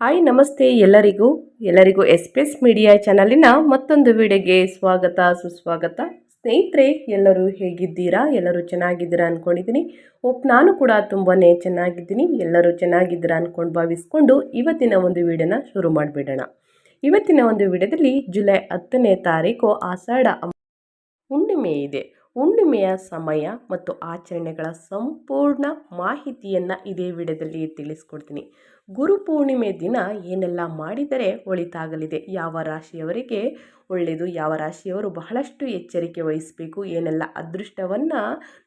Hi, ನಮಸ್ತೆ ಎಲ್ಲರಿಗೂ. ಎಲ್ಲರಿಗೂ ಎಸ್ ಪಿ ಎಸ್ ಮೀಡಿಯಾ ಚಾನಲಿನ ಮತ್ತೊಂದು ವಿಡಿಯೋಗೆ ಸ್ವಾಗತ, ಸುಸ್ವಾಗತ. ಸ್ನೇಹಿತರೆ, ಎಲ್ಲರೂ ಹೇಗಿದ್ದೀರಾ? ಎಲ್ಲರೂ ಚೆನ್ನಾಗಿದ್ದೀರಾ ಅಂದ್ಕೊಂಡಿದ್ದೀನಿ ಒಪ್ ನಾನು ಕೂಡ ತುಂಬಾ ಚೆನ್ನಾಗಿದ್ದೀನಿ. ಎಲ್ಲರೂ ಚೆನ್ನಾಗಿದ್ದೀರಾ ಅಂದ್ಕೊಂಡು ಭಾವಿಸ್ಕೊಂಡು ಇವತ್ತಿನ ಒಂದು ವಿಡಿಯೋನ ಶುರು ಮಾಡಿಬಿಡೋಣ. ಇವತ್ತಿನ ಒಂದು ವಿಡಿಯೋದಲ್ಲಿ ಜುಲೈ ಹತ್ತನೇ ತಾರೀಕು ಆಷಾಢ ಹುಣ್ಣಿಮೆ ಇದೆ. ಹುಣ್ಣಿಮೆಯ ಸಮಯ ಮತ್ತು ಆಚರಣೆಗಳ ಸಂಪೂರ್ಣ ಮಾಹಿತಿಯನ್ನು ಇದೇ ವಿಡಿಯೋದಲ್ಲಿ ತಿಳಿಸ್ಕೊಡ್ತೀನಿ. ಗುರುಪೂರ್ಣಿಮೆ ದಿನ ಏನೆಲ್ಲ ಮಾಡಿದರೆ ಒಳಿತಾಗಲಿದೆ. ಯಾವ ರಾಶಿಯವರಿಗೆ ಒಳ್ಳೆಯದು, ಯಾವ ರಾಶಿಯವರು ಬಹಳಷ್ಟು ಎಚ್ಚರಿಕೆ ವಹಿಸಬೇಕು, ಏನೆಲ್ಲ ಅದೃಷ್ಟವನ್ನು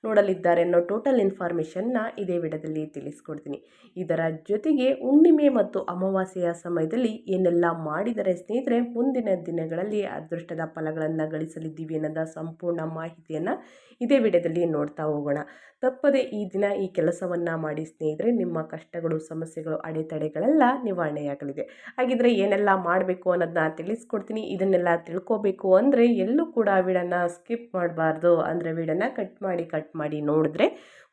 ನೋಡಲಿದ್ದಾರೆ ಅನ್ನೋ ಟೋಟಲ್ ಇನ್ಫಾರ್ಮೇಷನ್ನ ಇದೇ ವಿಡದಲ್ಲಿ ತಿಳಿಸ್ಕೊಡ್ತೀನಿ. ಇದರ ಜೊತೆಗೆ ಹುಣ್ಣಿಮೆ ಮತ್ತು ಅಮಾವಾಸ್ಯೆಯ ಸಮಯದಲ್ಲಿ ಏನೆಲ್ಲ ಮಾಡಿದರೆ ಸ್ನೇಹಿತರೆ, ಮುಂದಿನ ದಿನಗಳಲ್ಲಿ ಅದೃಷ್ಟದ ಫಲಗಳನ್ನು ಗಳಿಸಲಿದ್ದೀವಿ ಅನ್ನೋದ ಸಂಪೂರ್ಣ ಮಾಹಿತಿಯನ್ನು ಇದೇ ವಿಡದಲ್ಲಿ ನೋಡ್ತಾ ಹೋಗೋಣ. ತಪ್ಪದೆ ಈ ದಿನ ಈ ಕೆಲಸವನ್ನು ಮಾಡಿ ಸ್ನೇಹಿತರೆ, ನಿಮ್ಮ ಕಷ್ಟಗಳು, ಸಮಸ್ಯೆಗಳು ಅಡೆತಡೆಗಳೆಲ್ಲ ನಿವಾರಣೆಯಾಗಲಿದೆ. ಹಾಗಿದ್ರೆ ಏನೆಲ್ಲ ಮಾಡಬೇಕು ಅನ್ನೋದನ್ನ ತಿಳಿಸ್ಕೊಡ್ತೀನಿ. ಇದನ್ನೆಲ್ಲ ತಿಳ್ಕೋಬೇಕು ಅಂದರೆ ಎಲ್ಲೂ ಕೂಡ ವಿಡನ್ನ ಸ್ಕಿಪ್ ಮಾಡಬಾರ್ದು. ಅಂದರೆ ವಿಡನ್ನ ಕಟ್ ಮಾಡಿ ಕಟ್ ಮಾಡಿ ನೋಡಿದ್ರೆ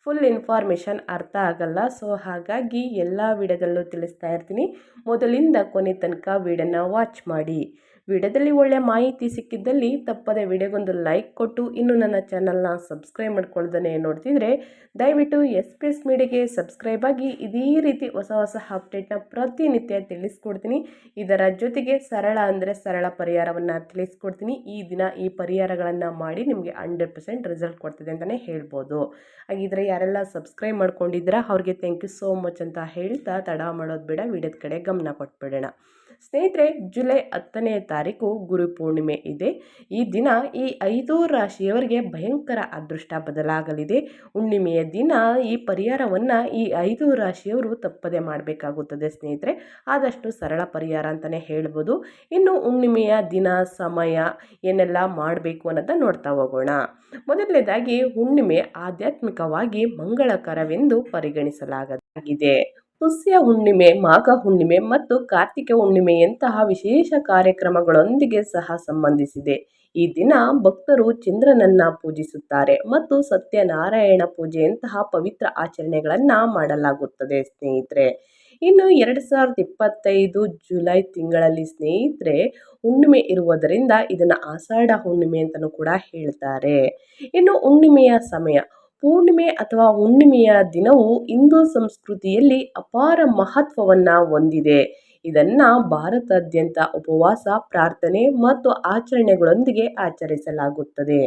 ಫುಲ್ ಇನ್ಫಾರ್ಮೇಷನ್ ಅರ್ಥ ಆಗಲ್ಲ. ಸೊ, ಹಾಗಾಗಿ ಎಲ್ಲ ವಿಡಿಯೋದಲ್ಲೂ ತಿಳಿಸ್ತಾ ಇರ್ತೀನಿ. ಮೊದಲಿಂದ ಕೊನೆ ತನಕ ವೀಡನ್ನು ವಾಚ್ ಮಾಡಿ. ವಿಡಿಯೋದಲ್ಲಿ ಒಳ್ಳೆಯ ಮಾಹಿತಿ ಸಿಕ್ಕಿದ್ದಲ್ಲಿ ತಪ್ಪದೆ ವಿಡಿಯೋಗೊಂದು ಲೈಕ್ ಕೊಟ್ಟು ಇನ್ನು ನನ್ನ ಚಾನಲ್ನ ಸಬ್ಸ್ಕ್ರೈಬ್ ಮಾಡ್ಕೊಳ್ದೇ ನೋಡ್ತಿದ್ರೆ ದಯವಿಟ್ಟು ಎಸ್ ಪಿ ಎಸ್ ಮೀಡಿಯಾಗೆ ಸಬ್ಸ್ಕ್ರೈಬ್ ಆಗಿ ಇದೇ ರೀತಿ ಹೊಸ ಹೊಸ ಅಪ್ಡೇಟ್ನ ಪ್ರತಿನಿತ್ಯ ತಿಳಿಸ್ಕೊಡ್ತೀನಿ. ಇದರ ಜೊತೆಗೆ ಸರಳ ಅಂದರೆ ಸರಳ ಪರಿಹಾರವನ್ನು ತಿಳಿಸ್ಕೊಡ್ತೀನಿ. ಈ ದಿನ ಈ ಪರಿಹಾರಗಳನ್ನು ಮಾಡಿ ನಿಮಗೆ ಹಂಡ್ರೆಡ್ ಪರ್ಸೆಂಟ್ ರಿಸಲ್ಟ್ ಕೊಡ್ತದೆ ಅಂತಲೇ ಹೇಳ್ಬೋದು. ಹಾಗಿದ್ರೆ ಯಾರೆಲ್ಲ ಸಬ್ಸ್ಕ್ರೈಬ್ ಮಾಡ್ಕೊಂಡಿದ್ದೀರಾ ಅವ್ರಿಗೆ ಥ್ಯಾಂಕ್ ಯು ಸೋ ಮಚ್ ಅಂತ ಹೇಳ್ತಾ ತಡ ಮಾಡೋದು ಬೇಡ. ವಿಡಿಯೋದ ಕಡೆ ಗಮನ ಕೊಟ್ಬಿಡೋಣ. ಸ್ನೇಹಿತರೆ, ಜುಲೈ ಹತ್ತನೇ ತಾರೀಕು ಗುರು ಪೂರ್ಣಿಮೆ ಇದೆ. ಈ ದಿನ ಈ ಐದು ರಾಶಿಯವರಿಗೆ ಭಯಂಕರ ಅದೃಷ್ಟ ಬದಲಾಗಲಿದೆ. ಹುಣ್ಣಿಮೆಯ ದಿನ ಈ ಪರಿಹಾರವನ್ನು ಈ ಐದು ರಾಶಿಯವರು ತಪ್ಪದೆ ಮಾಡಬೇಕಾಗುತ್ತದೆ ಸ್ನೇಹಿತರೆ. ಆದಷ್ಟು ಸರಳ ಪರಿಹಾರ ಅಂತಲೇ ಹೇಳ್ಬೋದು. ಇನ್ನು ಹುಣ್ಣಿಮೆಯ ದಿನ, ಸಮಯ ಏನೆಲ್ಲ ಮಾಡಬೇಕು ಅನ್ನೋದನ್ನ ನೋಡ್ತಾ ಹೋಗೋಣ. ಮೊದಲನೇದಾಗಿ ಹುಣ್ಣಿಮೆ ಆಧ್ಯಾತ್ಮಿಕವಾಗಿ ಮಂಗಳಕರವೆಂದು ಪರಿಗಣಿಸಲಾಗಿದೆ ಪುಷ್ಯ ಹುಣ್ಣಿಮೆ, ಮಾಘ ಹುಣ್ಣಿಮೆ ಮತ್ತು ಕಾರ್ತಿಕ ಹುಣ್ಣಿಮೆಯಂತಹ ವಿಶೇಷ ಕಾರ್ಯಕ್ರಮಗಳೊಂದಿಗೆ ಸಹ ಸಂಬಂಧಿಸಿದೆ. ಈ ದಿನ ಭಕ್ತರು ಚಂದ್ರನನ್ನ ಪೂಜಿಸುತ್ತಾರೆ ಮತ್ತು ಸತ್ಯನಾರಾಯಣ ಪೂಜೆಯಂತಹ ಪವಿತ್ರ ಆಚರಣೆಗಳನ್ನು ಮಾಡಲಾಗುತ್ತದೆ ಸ್ನೇಹಿತರೆ. ಇನ್ನು ಎರಡು ಸಾವಿರದ ಇಪ್ಪತ್ತೈದು ಜುಲೈ ತಿಂಗಳಲ್ಲಿ ಸ್ನೇಹಿತರೆ, ಹುಣ್ಣಿಮೆ ಇರುವುದರಿಂದ ಇದನ್ನು ಆಷಾಢ ಹುಣ್ಣಿಮೆ ಅಂತಲೂ ಕೂಡ ಹೇಳ್ತಾರೆ. ಇನ್ನು ಹುಣ್ಣಿಮೆಯ ಸಮಯ ಪೂರ್ಣಿಮೆ ಅಥವಾ ಹುಣ್ಣಿಮೆಯ ದಿನವು ಹಿಂದೂ ಸಂಸ್ಕೃತಿಯಲ್ಲಿ ಅಪಾರ ಮಹತ್ವವನ್ನು ಹೊಂದಿದೆ. ಇದನ್ನು ಭಾರತಾದ್ಯಂತ ಉಪವಾಸ, ಪ್ರಾರ್ಥನೆ ಮತ್ತು ಆಚರಣೆಗಳೊಂದಿಗೆ ಆಚರಿಸಲಾಗುತ್ತದೆ.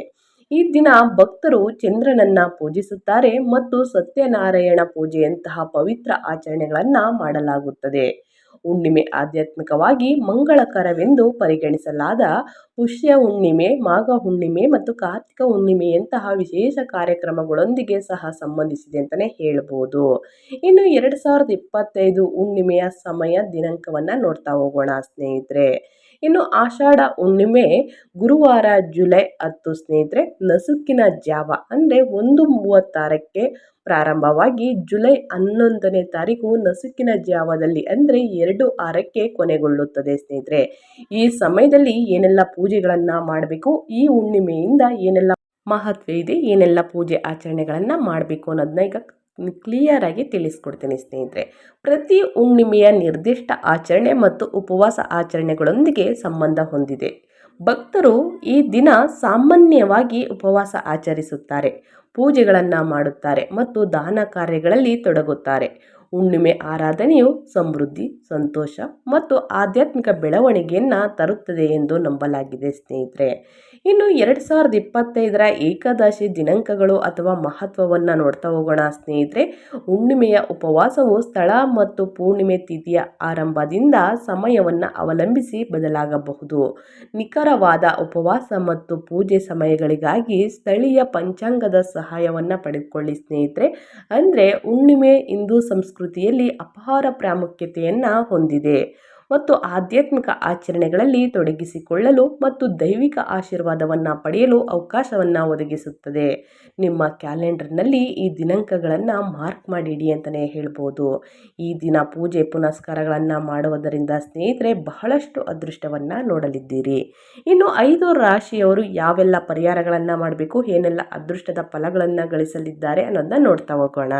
ಈ ದಿನ ಭಕ್ತರು ಚಂದ್ರನನ್ನ ಪೂಜಿಸುತ್ತಾರೆ ಮತ್ತು ಸತ್ಯನಾರಾಯಣ ಪೂಜೆಯಂತಹ ಪವಿತ್ರ ಆಚರಣೆಗಳನ್ನು ಮಾಡಲಾಗುತ್ತದೆ. ಹುಣ್ಣಿಮೆ ಆಧ್ಯಾತ್ಮಿಕವಾಗಿ ಮಂಗಳಕರವೆಂದು ಪರಿಗಣಿಸಲಾದ ಪುಷ್ಯ ಹುಣ್ಣಿಮೆ, ಮಾಘ ಹುಣ್ಣಿಮೆ ಮತ್ತು ಕಾರ್ತಿಕ ಹುಣ್ಣಿಮೆಯಂತಹ ವಿಶೇಷ ಕಾರ್ಯಕ್ರಮಗಳೊಂದಿಗೆ ಸಹ ಸಂಬಂಧಿಸಿದೆ ಅಂತಲೇ ಹೇಳ್ಬೋದು. ಇನ್ನು ಎರಡು ಸಾವಿರದ ಇಪ್ಪತ್ತೈದು ಹುಣ್ಣಿಮೆಯ ಸಮಯ ದಿನಾಂಕವನ್ನು ನೋಡ್ತಾ ಹೋಗೋಣ ಸ್ನೇಹಿತರೆ. ಇನ್ನು ಆಷಾಢ ಹುಣ್ಣಿಮೆ, ಗುರುವಾರ ಜುಲೈ ಹತ್ತು ಸ್ನೇಹಿತರೆ, ನಸುಕಿನ ಜಾವ ಅಂದರೆ ಒಂದು ಮೂವತ್ತಾರಕ್ಕೆ ಪ್ರಾರಂಭವಾಗಿ ಜುಲೈ ಹನ್ನೊಂದನೇ ತಾರೀಕು ನಸುಕಿನ ಜಾವದಲ್ಲಿ ಅಂದರೆ ಎರಡು ಆರಕ್ಕೆ ಕೊನೆಗೊಳ್ಳುತ್ತದೆ ಸ್ನೇಹಿತರೆ. ಈ ಸಮಯದಲ್ಲಿ ಏನೆಲ್ಲ ಪೂಜೆಗಳನ್ನು ಮಾಡಬೇಕು, ಈ ಹುಣ್ಣಿಮೆಯಿಂದ ಏನೆಲ್ಲ ಮಹತ್ವ ಇದೆ, ಏನೆಲ್ಲ ಪೂಜೆ ಆಚರಣೆಗಳನ್ನು ಮಾಡಬೇಕು ಅನ್ನೋದನ್ನ ಈಗ ಕ್ಲಿಯರ್ ಆಗಿ ತಿಳಿಸ್ಕೊಡ್ತೀನಿ ಸ್ನೇಹಿತರೆ. ಪ್ರತಿ ಹುಣ್ಣಿಮೆಯ ನಿರ್ದಿಷ್ಟ ಆಚರಣೆ ಮತ್ತು ಉಪವಾಸ ಆಚರಣೆಗಳೊಂದಿಗೆ ಸಂಬಂಧ ಹೊಂದಿದೆ. ಭಕ್ತರು ಈ ದಿನ ಸಾಮಾನ್ಯವಾಗಿ ಉಪವಾಸ ಆಚರಿಸುತ್ತಾರೆ, ಪೂಜೆಗಳನ್ನು ಮಾಡುತ್ತಾರೆ ಮತ್ತು ದಾನ ಕಾರ್ಯಗಳಲ್ಲಿ ತೊಡಗುತ್ತಾರೆ. ಹುಣ್ಣಿಮೆ ಆರಾಧನೆಯು ಸಮೃದ್ಧಿ, ಸಂತೋಷ ಮತ್ತು ಆಧ್ಯಾತ್ಮಿಕ ಬೆಳವಣಿಗೆಯನ್ನು ತರುತ್ತದೆ ಎಂದು ನಂಬಲಾಗಿದೆ ಸ್ನೇಹಿತರೆ. ಇನ್ನು ಎರಡು ಸಾವಿರದ ಇಪ್ಪತ್ತೈದರ ಏಕಾದಶಿ ದಿನಾಂಕಗಳು ಅಥವಾ ಮಹತ್ವವನ್ನು ನೋಡ್ತಾ ಹೋಗೋಣ ಸ್ನೇಹಿತರೆ. ಹುಣ್ಣಿಮೆಯ ಉಪವಾಸವು ಸ್ಥಳ ಮತ್ತು ಪೂರ್ಣಿಮೆ ತಿಥಿಯ ಆರಂಭದಿಂದ ಸಮಯವನ್ನು ಅವಲಂಬಿಸಿ ಬದಲಾಗಬಹುದು. ನಿಖರವಾದ ಉಪವಾಸ ಮತ್ತು ಪೂಜೆ ಸಮಯಗಳಿಗಾಗಿ ಸ್ಥಳೀಯ ಪಂಚಾಂಗದ ಸಹಾಯವನ್ನು ಪಡೆದುಕೊಳ್ಳಿ ಸ್ನೇಹಿತರೆ. ಅಂದರೆ ಹುಣ್ಣಿಮೆ ಹಿಂದೂ ಸಂಸ್ಕೃತಿಯಲ್ಲಿ ಅಪಾರ ಪ್ರಾಮುಖ್ಯತೆಯನ್ನು ಹೊಂದಿದೆ. ಮತ್ತು ಆಧ್ಯಾತ್ಮಿಕ ಆಚರಣೆಗಳಲ್ಲಿ ತೊಡಗಿಸಿಕೊಳ್ಳಲು ಮತ್ತು ದೈವಿಕ ಆಶೀರ್ವಾದವನ್ನು ಪಡೆಯಲು ಅವಕಾಶವನ್ನು ಒದಗಿಸುತ್ತದೆ. ನಿಮ್ಮ ಕ್ಯಾಲೆಂಡರ್ನಲ್ಲಿ ಈ ದಿನಾಂಕಗಳನ್ನು ಮಾರ್ಕ್ ಮಾಡಿಡಿ ಅಂತಲೇ ಹೇಳ್ಬೋದು. ಈ ದಿನ ಪೂಜೆ ಪುನಸ್ಕಾರಗಳನ್ನು ಮಾಡುವುದರಿಂದ ಸ್ನೇಹಿತರೆ ಬಹಳಷ್ಟು ಅದೃಷ್ಟವನ್ನು ನೋಡಲಿದ್ದೀರಿ. ಇನ್ನು ಐದು ರಾಶಿಯವರು ಯಾವೆಲ್ಲ ಪರಿಹಾರಗಳನ್ನು ಮಾಡಬೇಕು, ಏನೆಲ್ಲ ಅದೃಷ್ಟದ ಫಲಗಳನ್ನು ಗಳಿಸಲಿದ್ದಾರೆ ಅನ್ನೋದನ್ನ ನೋಡ್ತಾ ಹೋಗೋಣ.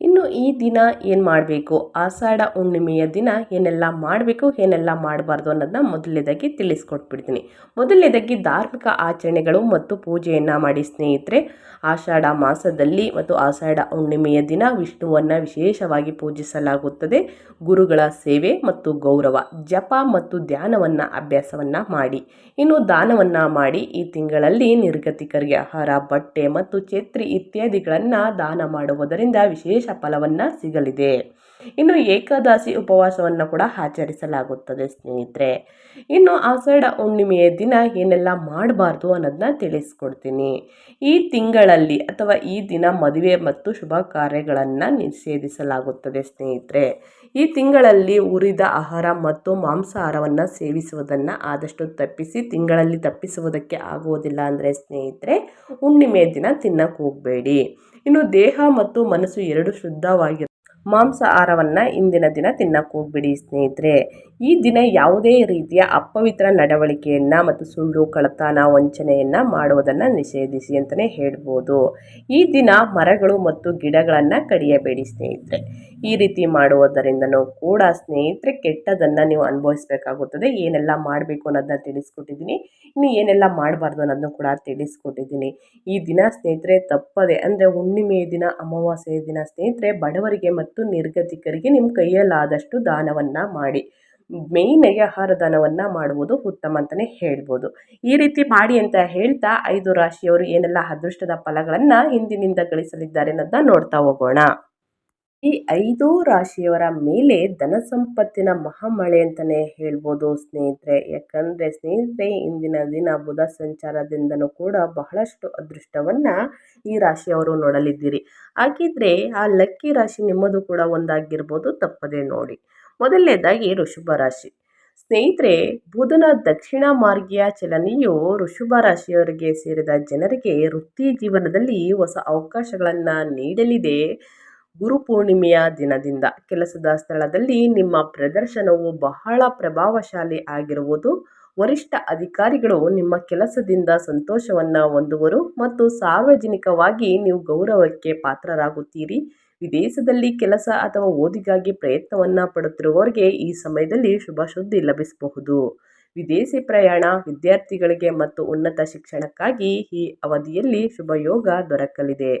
ಇನ್ನು ಈ ದಿನ ಏನು ಮಾಡಬೇಕು? ಆಷಾಢ ಹುಣ್ಣಿಮೆಯ ದಿನ ಏನೆಲ್ಲ ಮಾಡಬೇಕು, ಏನೆಲ್ಲ ಮಾಡಬಾರ್ದು ಅನ್ನೋದನ್ನ ಮೊದಲನೇದಾಗಿ ತಿಳಿಸ್ಕೊಟ್ಬಿಡ್ತೀನಿ. ಮೊದಲನೇದಾಗಿ ಧಾರ್ಮಿಕ ಆಚರಣೆಗಳು ಮತ್ತು ಪೂಜೆಯನ್ನು ಮಾಡಿ ಸ್ನೇಹಿತರೆ, ಆಷಾಢ ಮಾಸದಲ್ಲಿ ಮತ್ತು ಆಷಾಢ ಹುಣ್ಣಿಮೆಯ ದಿನ ವಿಷ್ಣುವನ್ನು ವಿಶೇಷವಾಗಿ ಪೂಜಿಸಲಾಗುತ್ತದೆ. ಗುರುಗಳ ಸೇವೆ ಮತ್ತು ಗೌರವ, ಜಪ ಮತ್ತು ಧ್ಯಾನವನ್ನು, ಅಭ್ಯಾಸವನ್ನು ಮಾಡಿ. ಇನ್ನು ದಾನವನ್ನು ಮಾಡಿ ಈ ತಿಂಗಳಲ್ಲಿ ನಿರ್ಗತಿಕರಿಗೆ ಆಹಾರ, ಬಟ್ಟೆ ಮತ್ತು ಛತ್ರಿ ಇತ್ಯಾದಿಗಳನ್ನು ದಾನ ಮಾಡುವುದರಿಂದ ವಿಶೇಷ ಫಲವನ್ನು ಸಿಗಲಿದೆ. ಇನ್ನು ಏಕಾದಶಿ ಉಪವಾಸವನ್ನು ಕೂಡ ಆಚರಿಸಲಾಗುತ್ತದೆ ಸ್ನೇಹಿತರೆ. ಇನ್ನು ಆಷಾಢ ಹುಣ್ಣಿಮೆಯ ದಿನ ಏನೆಲ್ಲ ಮಾಡಬಾರ್ದು ಅನ್ನೋದನ್ನ ತಿಳಿಸ್ಕೊಡ್ತೀನಿ. ಈ ತಿಂಗಳಲ್ಲಿ ಅಥವಾ ಈ ದಿನ ಮದುವೆ ಮತ್ತು ಶುಭ ಕಾರ್ಯಗಳನ್ನು ನಿಷೇಧಿಸಲಾಗುತ್ತದೆ ಸ್ನೇಹಿತರೆ. ಈ ತಿಂಗಳಲ್ಲಿ ಉರಿದ ಆಹಾರ ಮತ್ತು ಮಾಂಸಾಹಾರವನ್ನು ಸೇವಿಸುವುದನ್ನು ಆದಷ್ಟು ತಪ್ಪಿಸಿ, ತಿಂಗಳಲ್ಲಿ ತಪ್ಪಿಸುವುದಕ್ಕೆ ಆಗುವುದಿಲ್ಲ ಅಂದರೆ ಸ್ನೇಹಿತರೆ, ಹುಣ್ಣಿಮೆ ದಿನ ತಿನ್ನಕ್ಕೆ ಹೋಗಬೇಡಿ. ಇನ್ನು ದೇಹ ಮತ್ತು ಮನಸ್ಸು ಎರಡು ಶುದ್ಧವಾಗಿ ಮಾಂಸಾಹಾರವನ್ನು ಇಂದಿನ ದಿನ ತಿನ್ನಕ್ಕೆ ಹೋಗ್ಬಿಡಿ ಸ್ನೇಹಿತರೆ. ಈ ದಿನ ಯಾವುದೇ ರೀತಿಯ ಅಪವಿತ್ರ ನಡವಳಿಕೆಯನ್ನು ಮತ್ತು ಸುಳ್ಳು ಕಳತನ ವಂಚನೆಯನ್ನು ಮಾಡುವುದನ್ನು ನಿಷೇಧಿಸಿ ಅಂತಲೇ ಹೇಳ್ಬೋದು. ಈ ದಿನ ಮರಗಳು ಮತ್ತು ಗಿಡಗಳನ್ನು ಕಡಿಯಬೇಡಿ ಸ್ನೇಹಿತರೆ. ಈ ರೀತಿ ಮಾಡುವುದರಿಂದನೂ ಕೂಡ ಸ್ನೇಹಿತರೆ ಕೆಟ್ಟದನ್ನು ನೀವು ಅನುಭವಿಸಬೇಕಾಗುತ್ತದೆ. ಏನೆಲ್ಲ ಮಾಡಬೇಕು ಅನ್ನೋದನ್ನ ತಿಳಿಸ್ಕೊಟ್ಟಿದ್ದೀನಿ. ಇನ್ನು ಏನೆಲ್ಲ ಮಾಡಬಾರ್ದು ಅನ್ನೋದನ್ನು ಕೂಡ ತಿಳಿಸ್ಕೊಟ್ಟಿದ್ದೀನಿ. ಈ ದಿನ ಸ್ನೇಹಿತರೆ ತಪ್ಪದೆ, ಅಂದರೆ ಹುಣ್ಣಿಮೆಯ ದಿನ ಅಮಾವಾಸ್ಯೆಯ ದಿನ ಸ್ನೇಹಿತರೆ ಬಡವರಿಗೆ ಮತ್ತು ನಿರ್ಗತಿಕರಿಗೆ ನಿಮ್ಮ ಕೈಯಲ್ಲಾದಷ್ಟು ದಾನವನ್ನು ಮಾಡಿ. ಮೇಯ್ನಾಗಿ ಆಹಾರ ದಾನವನ್ನು ಮಾಡುವುದು ಉತ್ತಮ ಅಂತಲೇ ಹೇಳ್ಬೋದು. ಈ ರೀತಿ ಮಾಡಿ ಅಂತ ಹೇಳ್ತಾ ಐದು ರಾಶಿಯವರು ಏನೆಲ್ಲ ಅದೃಷ್ಟದ ಫಲಗಳನ್ನು ಹಿಂದಿನಿಂದ ಗಳಿಸಲಿದ್ದಾರೆ ಅನ್ನೋದನ್ನ ನೋಡ್ತಾ ಹೋಗೋಣ. ಈ ಐದು ರಾಶಿಯವರ ಮೇಲೆ ಧನ ಸಂಪತ್ತಿನ ಮಹಾಮಳೆ ಅಂತಲೇ ಹೇಳ್ಬೋದು ಸ್ನೇಹಿತರೆ. ಯಾಕಂದರೆ ಸ್ನೇಹಿತರೆ, ಇಂದಿನ ದಿನ ಬುಧ ಸಂಚಾರದಿಂದನೂ ಕೂಡ ಬಹಳಷ್ಟು ಅದೃಷ್ಟವನ್ನು ಈ ರಾಶಿಯವರು ನೋಡಲಿದ್ದೀರಿ. ಹಾಗಿದ್ರೆ ಆ ಲಕ್ಕಿ ರಾಶಿ ನಿಮ್ಮದು ಕೂಡ ಒಂದಾಗಿರ್ಬೋದು, ತಪ್ಪದೇ ನೋಡಿ. ಮೊದಲನೇದಾಗಿ ಋಷಭ ರಾಶಿ. ಸ್ನೇಹಿತರೆ, ಬುಧನ ದಕ್ಷಿಣ ಮಾರ್ಗೀಯ ಚಲನೆಯು ಋಷಭ ರಾಶಿಯವರಿಗೆ ಸೇರಿದ ಜನರಿಗೆ ವೃತ್ತಿ ಜೀವನದಲ್ಲಿ ಹೊಸ ಅವಕಾಶಗಳನ್ನು ನೀಡಲಿದೆ. ಗುರು ಪೂರ್ಣಿಮೆಯ ದಿನದಿಂದ ಕೆಲಸದ ಸ್ಥಳದಲ್ಲಿ ನಿಮ್ಮ ಪ್ರದರ್ಶನವು ಬಹಳ ಪ್ರಭಾವಶಾಲಿ ಆಗಿರುವುದು. ವರಿಷ್ಠ ಅಧಿಕಾರಿಗಳು ನಿಮ್ಮ ಕೆಲಸದಿಂದ ಸಂತೋಷವನ್ನು ಹೊಂದುವರು ಮತ್ತು ಸಾರ್ವಜನಿಕವಾಗಿ ನೀವು ಗೌರವಕ್ಕೆ ಪಾತ್ರರಾಗುತ್ತೀರಿ. ವಿದೇಶದಲ್ಲಿ ಕೆಲಸ ಅಥವಾ ಓದಿಗಾಗಿ ಪ್ರಯತ್ನವನ್ನು ಪಡುತ್ತಿರುವವರಿಗೆ ಈ ಸಮಯದಲ್ಲಿ ಶುಭ ಸುದ್ದಿ ಲಭಿಸಬಹುದು. ವಿದೇಶಿ ಪ್ರಯಾಣ ವಿದ್ಯಾರ್ಥಿಗಳಿಗೆ ಮತ್ತು ಉನ್ನತ ಶಿಕ್ಷಣಕ್ಕಾಗಿ ಈ ಅವಧಿಯಲ್ಲಿ ಶುಭಯೋಗ ದೊರಕಲಿದೆ.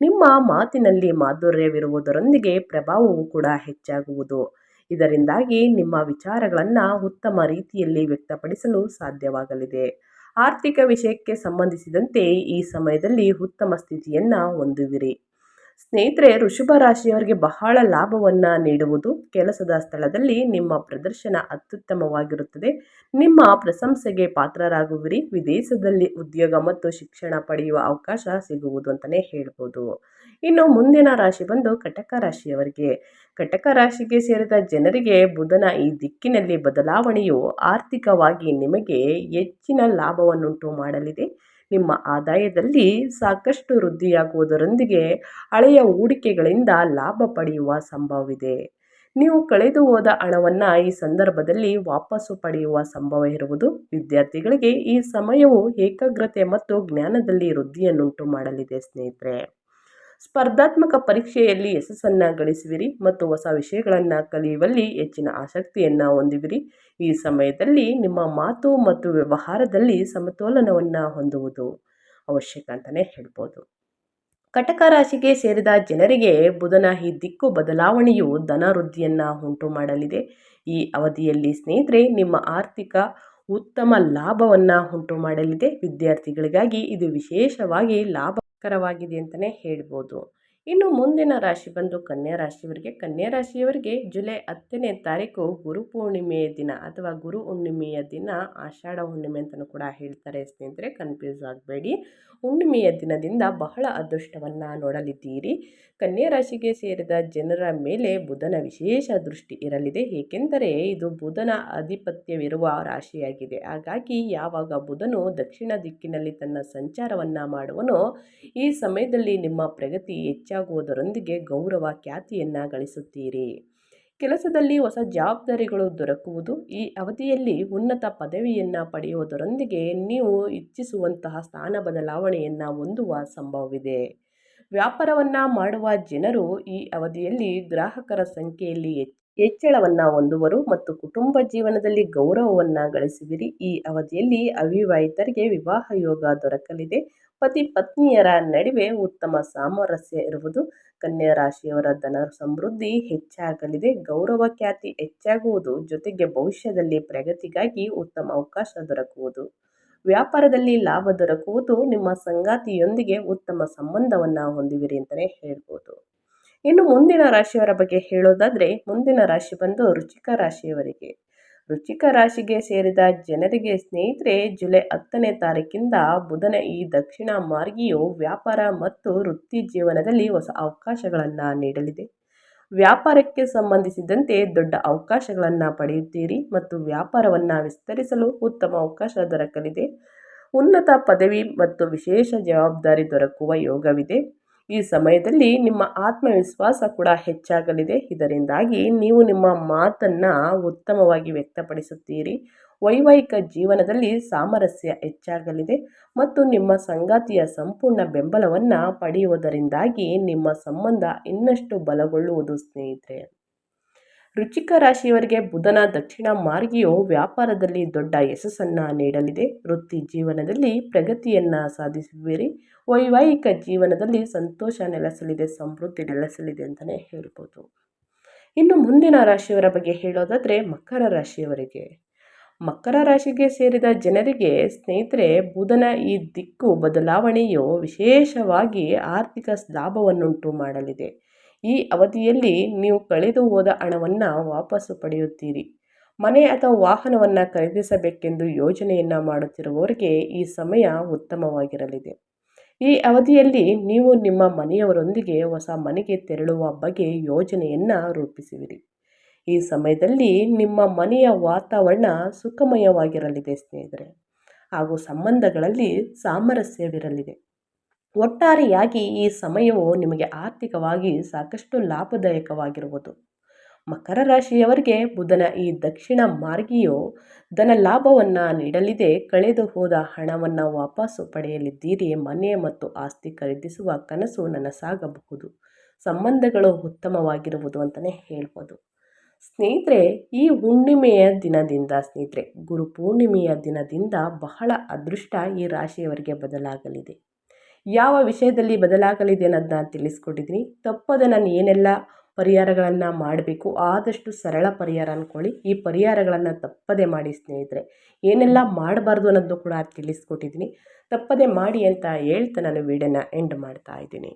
ನಿಮ್ಮ ಮಾತಿನಲ್ಲಿ ಮಾಧುರ್ಯವಿರುವುದರೊಂದಿಗೆ ಪ್ರಭಾವವು ಕೂಡ ಹೆಚ್ಚಾಗುವುದು. ಇದರಿಂದಾಗಿ ನಿಮ್ಮ ವಿಚಾರಗಳನ್ನು ಉತ್ತಮ ರೀತಿಯಲ್ಲಿ ವ್ಯಕ್ತಪಡಿಸಲು ಸಾಧ್ಯವಾಗಲಿದೆ. ಆರ್ಥಿಕ ವಿಷಯಕ್ಕೆ ಸಂಬಂಧಿಸಿದಂತೆ ಈ ಸಮಯದಲ್ಲಿ ಉತ್ತಮ ಸ್ಥಿತಿಯನ್ನು ಹೊಂದುವಿರಿ. ಸ್ನೇಹಿತರೆ ಋಷಭ ರಾಶಿಯವರಿಗೆ ಬಹಳ ಲಾಭವನ್ನು ನೀಡುವುದು ಕೆಲಸದ ಸ್ಥಳದಲ್ಲಿ ನಿಮ್ಮ ಪ್ರದರ್ಶನ ಅತ್ಯುತ್ತಮವಾಗಿರುತ್ತದೆ. ನಿಮ್ಮ ಪ್ರಶಂಸೆಗೆ ಪಾತ್ರರಾಗುವಿರಿ. ವಿದೇಶದಲ್ಲಿ ಉದ್ಯೋಗ ಮತ್ತು ಶಿಕ್ಷಣ ಪಡೆಯುವ ಅವಕಾಶ ಸಿಗುವುದು ಅಂತಲೇ ಹೇಳ್ಬೋದು. ಇನ್ನು ಮುಂದಿನ ರಾಶಿ ಬಂದು ಕಟಕ ರಾಶಿಯವರಿಗೆ. ಕಟಕ ರಾಶಿಗೆ ಸೇರಿದ ಜನರಿಗೆ ಬುಧನ ಈ ದಿಕ್ಕಿನಲ್ಲಿ ಬದಲಾವಣೆಯು ಆರ್ಥಿಕವಾಗಿ ನಿಮಗೆ ಹೆಚ್ಚಿನ ಲಾಭವನ್ನುಂಟು ಮಾಡಲಿದೆ. ನಿಮ್ಮ ಆದಾಯದಲ್ಲಿ ಸಾಕಷ್ಟು ವೃದ್ಧಿಯಾಗುವುದರೊಂದಿಗೆ ಹಳೆಯ ಹೂಡಿಕೆಗಳಿಂದ ಲಾಭ ಪಡೆಯುವ ಸಂಭವವಿದೆ. ನೀವು ಕಳೆದು ಹೋದ ಹಣವನ್ನು ಈ ಸಂದರ್ಭದಲ್ಲಿ ವಾಪಸ್ಸು ಪಡೆಯುವ ಸಂಭವ ಇರುವುದು ವಿದ್ಯಾರ್ಥಿಗಳಿಗೆ ಈ ಸಮಯವು ಏಕಾಗ್ರತೆ ಮತ್ತು ಜ್ಞಾನದಲ್ಲಿ ವೃದ್ಧಿಯನ್ನುಂಟು ಮಾಡಲಿದೆ ಸ್ನೇಹಿತರೆ. ಸ್ಪರ್ಧಾತ್ಮಕ ಪರೀಕ್ಷೆಯಲ್ಲಿ ಯಶಸ್ಸನ್ನು ಗಳಿಸುವಿರಿ ಮತ್ತು ಹೊಸ ವಿಷಯಗಳನ್ನು ಕಲಿಯುವಲ್ಲಿ ಹೆಚ್ಚಿನ ಆಸಕ್ತಿಯನ್ನು ಹೊಂದುವಿರಿ. ಈ ಸಮಯದಲ್ಲಿ ನಿಮ್ಮ ಮಾತು ಮತ್ತು ವ್ಯವಹಾರದಲ್ಲಿ ಸಮತೋಲನವನ್ನು ಹೊಂದುವುದು ಅವಶ್ಯಕ ಅಂತಲೇ ಹೇಳ್ಬೋದು. ಕಟಕ ರಾಶಿಗೆ ಸೇರಿದ ಜನರಿಗೆ ಬುಧನ ಈ ದಿಕ್ಕು ಬದಲಾವಣೆಯು ಧನ ವೃದ್ಧಿಯನ್ನು ಉಂಟು ಮಾಡಲಿದೆ. ಈ ಅವಧಿಯಲ್ಲಿ ಸ್ನೇಹಿತರೆ, ನಿಮ್ಮ ಆರ್ಥಿಕ ಉತ್ತಮ ಲಾಭವನ್ನು ಉಂಟು ಮಾಡಲಿದೆ. ವಿದ್ಯಾರ್ಥಿಗಳಿಗಾಗಿ ಇದು ವಿಶೇಷವಾಗಿ ಲಾಭಕರವಾಗಿದೆ ಅಂತಲೇ ಹೇಳ್ಬೋದು. ಇನ್ನು ಮುಂದಿನ ರಾಶಿ ಬಂದು ಕನ್ಯಾ ರಾಶಿಯವರಿಗೆ. ಕನ್ಯಾ ರಾಶಿಯವರಿಗೆ ಜುಲೈ ಹತ್ತನೇ ತಾರೀಕು ಗುರು ಪೂರ್ಣಿಮೆಯ ದಿನ ಅಥವಾ ಗುರು ಹುಣ್ಣಿಮೆಯ ದಿನ. ಆಷಾಢ ಹುಣ್ಣಿಮೆ ಅಂತಲೂ ಕೂಡ ಹೇಳ್ತಾರೆ ಸ್ನೇಹಿತರೆ ಕನ್ಫ್ಯೂಸ್ ಆಗಬೇಡಿ. ಹುಣ್ಣಿಮೆಯ ದಿನದಿಂದ ಬಹಳ ಅದೃಷ್ಟವನ್ನು ನೋಡಲಿದ್ದೀರಿ. ಕನ್ಯಾ ರಾಶಿಗೆ ಸೇರಿದ ಜನರ ಮೇಲೆ ಬುಧನ ವಿಶೇಷ ದೃಷ್ಟಿ ಇರಲಿದೆ. ಏಕೆಂದರೆ ಇದು ಬುಧನ ಆಧಿಪತ್ಯವಿರುವ ರಾಶಿಯಾಗಿದೆ. ಹಾಗಾಗಿ ಯಾವಾಗ ಬುಧನು ದಕ್ಷಿಣ ದಿಕ್ಕಿನಲ್ಲಿ ತನ್ನ ಸಂಚಾರವನ್ನು ಮಾಡುವನೋ, ಈ ಸಮಯದಲ್ಲಿ ನಿಮ್ಮ ಪ್ರಗತಿ ಹೆಚ್ಚಾಗುವುದರೊಂದಿಗೆ ಗೌರವ ಖ್ಯಾತಿಯನ್ನು ಗಳಿಸುತ್ತೀರಿ. ಕೆಲಸದಲ್ಲಿ ಹೊಸ ಜವಾಬ್ದಾರಿಗಳು ದೊರಕುವುದು, ಈ ಅವಧಿಯಲ್ಲಿ ಉನ್ನತ ಪದವಿಯನ್ನು ಪಡೆಯುವುದರೊಂದಿಗೆ ನೀವು ಇಚ್ಛಿಸುವಂತಹ ಸ್ಥಾನ ಬದಲಾವಣೆಯನ್ನು ಹೊಂದುವ ಸಂಭವವಿದೆ. ವ್ಯಾಪಾರವನ್ನು ಮಾಡುವ ಜನರು ಈ ಅವಧಿಯಲ್ಲಿ ಗ್ರಾಹಕರ ಸಂಖ್ಯೆಯಲ್ಲಿ ಹೆಚ್ಚು ಹೆಚ್ಚಳವನ್ನು ಹೊಂದುವರು ಮತ್ತು ಕುಟುಂಬ ಜೀವನದಲ್ಲಿ ಗೌರವವನ್ನು ಗಳಿಸುವಿರಿ. ಈ ಅವಧಿಯಲ್ಲಿ ಅವಿವಾಹಿತರಿಗೆ ವಿವಾಹ ಯೋಗ ದೊರಕಲಿದೆ. ಪತಿ ಪತ್ನಿಯರ ನಡುವೆ ಉತ್ತಮ ಸಾಮರಸ್ಯ ಇರುವುದು ಕನ್ಯಾ ರಾಶಿಯವರ ಧನ ಸಮೃದ್ಧಿ ಹೆಚ್ಚಾಗಲಿದೆ. ಗೌರವ ಖ್ಯಾತಿ ಹೆಚ್ಚಾಗುವುದು ಜೊತೆಗೆ ಭವಿಷ್ಯದಲ್ಲಿ ಪ್ರಗತಿಗಾಗಿ ಉತ್ತಮ ಅವಕಾಶ ದೊರಕುವುದು. ವ್ಯಾಪಾರದಲ್ಲಿ ಲಾಭ ದೊರಕುವುದು ನಿಮ್ಮ ಸಂಗಾತಿಯೊಂದಿಗೆ ಉತ್ತಮ ಸಂಬಂಧವನ್ನು ಹೊಂದುವಿರಿ ಅಂತಲೇ ಹೇಳ್ಬೋದು. ಇನ್ನು ಮುಂದಿನ ರಾಶಿಯವರ ಬಗ್ಗೆ ಹೇಳೋದಾದರೆ ಮುಂದಿನ ರಾಶಿ ಬಂದು ರುಚಿಕ ರಾಶಿಯವರಿಗೆ. ರುಚಿಕ ರಾಶಿಗೆ ಸೇರಿದ ಜನರಿಗೆ ಸ್ನೇಹಿತರೆ, ಜುಲೈ ಹತ್ತನೇ ತಾರೀಕಿಂದ ಬುಧನ ಈ ದಕ್ಷಿಣ ಮಾರ್ಗಿಯು ವ್ಯಾಪಾರ ಮತ್ತು ವೃತ್ತಿ ಜೀವನದಲ್ಲಿ ಹೊಸ ಅವಕಾಶಗಳನ್ನು ನೀಡಲಿದೆ. ವ್ಯಾಪಾರಕ್ಕೆ ಸಂಬಂಧಿಸಿದಂತೆ ದೊಡ್ಡ ಅವಕಾಶಗಳನ್ನು ಪಡೆಯುತ್ತೀರಿ ಮತ್ತು ವ್ಯಾಪಾರವನ್ನು ವಿಸ್ತರಿಸಲು ಉತ್ತಮ ಅವಕಾಶ ದೊರಕಲಿದೆ. ಉನ್ನತ ಪದವಿ ಮತ್ತು ವಿಶೇಷ ಜವಾಬ್ದಾರಿ ದೊರಕುವ ಯೋಗವಿದೆ. ಈ ಸಮಯದಲ್ಲಿ ನಿಮ್ಮ ಆತ್ಮವಿಶ್ವಾಸ ಕೂಡ ಹೆಚ್ಚಾಗಲಿದೆ. ಇದರಿಂದಾಗಿ ನೀವು ನಿಮ್ಮ ಮಾತನ್ನು ಉತ್ತಮವಾಗಿ ವ್ಯಕ್ತಪಡಿಸುತ್ತೀರಿ. ವೈವಾಹಿಕ ಜೀವನದಲ್ಲಿ ಸಾಮರಸ್ಯ ಹೆಚ್ಚಾಗಲಿದೆ ಮತ್ತು ನಿಮ್ಮ ಸಂಗಾತಿಯ ಸಂಪೂರ್ಣ ಬೆಂಬಲವನ್ನು ಪಡೆಯುವುದರಿಂದಾಗಿ ನಿಮ್ಮ ಸಂಬಂಧ ಇನ್ನಷ್ಟು ಬಲಗೊಳ್ಳುವುದು ಸ್ನೇಹಿತರೆ. ರುಚಿಕ ರಾಶಿಯವರಿಗೆ ಬುಧನ, ದಕ್ಷಿಣ, ಮಾರ್ಗಿಯು ವ್ಯಾಪಾರದಲ್ಲಿ ದೊಡ್ಡ ಯಶಸ್ಸನ್ನು ನೀಡಲಿದೆ. ವೃತ್ತಿ ಜೀವನದಲ್ಲಿ ಪ್ರಗತಿಯನ್ನು ಸಾಧಿಸುವಿರಿ ವೈವಾಹಿಕ ಜೀವನದಲ್ಲಿ ಸಂತೋಷ ನೆಲೆಸಲಿದೆ, ಸಮೃದ್ಧಿ ನೆಲೆಸಲಿದೆ ಅಂತಲೇ ಹೇಳ್ಬೋದು. ಇನ್ನು ಮುಂದಿನ ರಾಶಿಯವರ ಬಗ್ಗೆ ಹೇಳೋದಾದರೆ ಮಕರ ರಾಶಿಯವರಿಗೆ. ಮಕರ ರಾಶಿಗೆ ಸೇರಿದ ಜನರಿಗೆ ಸ್ನೇಹಿತರೆ, ಬುಧನ ಈ ದಿಕ್ಕು ಬದಲಾವಣೆಯು ವಿಶೇಷವಾಗಿ ಆರ್ಥಿಕ ಲಾಭವನ್ನುಂಟು ಮಾಡಲಿದೆ. ಈ ಅವಧಿಯಲ್ಲಿ ನೀವು ಕಳೆದು ಹೋದ ಹಣವನ್ನು ವಾಪಸ್ಸು ಪಡೆಯುತ್ತೀರಿ. ಮನೆ ಅಥವಾ ವಾಹನವನ್ನು ಖರೀದಿಸಬೇಕೆಂದು ಯೋಜನೆಯನ್ನು ಮಾಡುತ್ತಿರುವವರಿಗೆ ಈ ಸಮಯ ಉತ್ತಮವಾಗಿರಲಿದೆ. ಈ ಅವಧಿಯಲ್ಲಿ ನೀವು ನಿಮ್ಮ ಮನೆಯವರೊಂದಿಗೆ ಹೊಸ ಮನೆಗೆ ತೆರಳುವ ಬಗ್ಗೆ ಯೋಜನೆಯನ್ನು ರೂಪಿಸುವಿರಿ. ಈ ಸಮಯದಲ್ಲಿ ನಿಮ್ಮ ಮನೆಯ ವಾತಾವರಣ ಸುಖಮಯವಾಗಿರಲಿದೆ ಸ್ನೇಹಿತರೆ. ಹಾಗೂ ಸಂಬಂಧಗಳಲ್ಲಿ ಸಾಮರಸ್ಯವಿರಲಿದೆ. ಒಟ್ಟಾರೆಯಾಗಿ ಈ ಸಮಯವು ನಿಮಗೆ ಆರ್ಥಿಕವಾಗಿ ಸಾಕಷ್ಟು ಲಾಭದಾಯಕವಾಗಿರುವುದು. ಮಕರ ರಾಶಿಯವರಿಗೆ ಬುಧನ ಈ ದಕ್ಷಿಣ ಮಾರ್ಗಿಯು ಧನ ಲಾಭವನ್ನು ನೀಡಲಿದೆ. ಕಳೆದು ಹೋದ ಹಣವನ್ನು ವಾಪಸ್ಸು ಪಡೆಯಲಿದ್ದೀರಿ. ಮನೆ ಮತ್ತು ಆಸ್ತಿ ಖರೀದಿಸುವ ಕನಸು ನನಸಾಗಬಹುದು ಸಂಬಂಧಗಳು ಉತ್ತಮವಾಗಿರುವುದು ಅಂತಲೇ ಹೇಳ್ಬೋದು. ಸ್ನೇಹಿತರೆ, ಈ ಹುಣ್ಣಿಮೆಯ ದಿನದಿಂದ ಸ್ನೇಹಿತರೆ, ಗುರು ಪೂರ್ಣಿಮೆಯ ದಿನದಿಂದ ಬಹಳ ಅದೃಷ್ಟ ಈ ರಾಶಿಯವರಿಗೆ ಬದಲಾಗಲಿದೆ. ಯಾವ ವಿಷಯದಲ್ಲಿ ಬದಲಾಗಲಿದೆ ಅನ್ನೋದನ್ನ ತಿಳಿಸ್ಕೊಟ್ಟಿದ್ದೀನಿ. ತಪ್ಪದೆ ನಾನು ಏನೆಲ್ಲ ಪರಿಹಾರಗಳನ್ನು ಮಾಡಬೇಕು, ಆದಷ್ಟು ಸರಳ ಪರಿಹಾರ ಅಂದ್ಕೊಳ್ಳಿ ಈ ಪರಿಹಾರಗಳನ್ನು ತಪ್ಪದೆ ಮಾಡಿ ಸ್ನೇಹಿತರೆ, ಏನೆಲ್ಲ ಮಾಡಬಾರ್ದು ಅನ್ನೋದನ್ನು ಕೂಡ ತಿಳಿಸ್ಕೊಟ್ಟಿದ್ದೀನಿ. ತಪ್ಪದೆ ಮಾಡಿ ಅಂತ ಹೇಳ್ತಾ ನಾನು ವೀಡಿಯೋನ ಎಂಡ್ ಮಾಡ್ತಾ ಇದ್ದೀನಿ.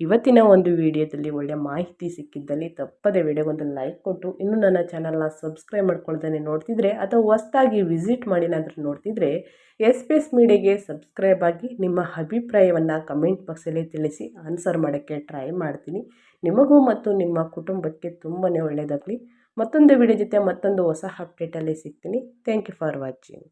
ಇವತ್ತಿನ ಒಂದು ವಿಡಿಯೋದಲ್ಲಿ ಒಳ್ಳೆಯ ಮಾಹಿತಿ ಸಿಕ್ಕಿದ್ದಲ್ಲಿ ತಪ್ಪದೆ ವಿಡಿಯೋಗೊಂದು ಲೈಕ್ ಕೊಟ್ಟು, ಇನ್ನೂ ನನ್ನ ಚಾನಲ್ನ ಸಬ್ಸ್ಕ್ರೈಬ್ ಮಾಡ್ಕೊಳ್ದೇ ನೋಡ್ತಿದ್ರೆ ಅಥವಾ ಹೊಸ್ದಾಗಿ ವಿಸಿಟ್ ಮಾಡಿನಾದರೂ ನೋಡ್ತಿದ್ರೆ ಎಸ್ ಪಿ ಎಸ್ ಮೀಡಿಯಾಗೆ ಸಬ್ಸ್ಕ್ರೈಬ್ ಆಗಿ ನಿಮ್ಮ ಅಭಿಪ್ರಾಯವನ್ನು ಕಮೆಂಟ್ ಬಾಕ್ಸಲ್ಲಿ ತಿಳಿಸಿ ಆನ್ಸರ್ ಮಾಡೋಕ್ಕೆ ಟ್ರೈ ಮಾಡ್ತೀನಿ. ನಿಮಗೂ ಮತ್ತು ನಿಮ್ಮ ಕುಟುಂಬಕ್ಕೆ ತುಂಬಾ ಒಳ್ಳೆಯದಾಗಲಿ. ಮತ್ತೊಂದು ವಿಡಿಯೋ ಜೊತೆ ಮತ್ತೊಂದು ಹೊಸ ಅಪ್ಡೇಟಲ್ಲಿ ಸಿಗ್ತೀನಿ. Thank you for watching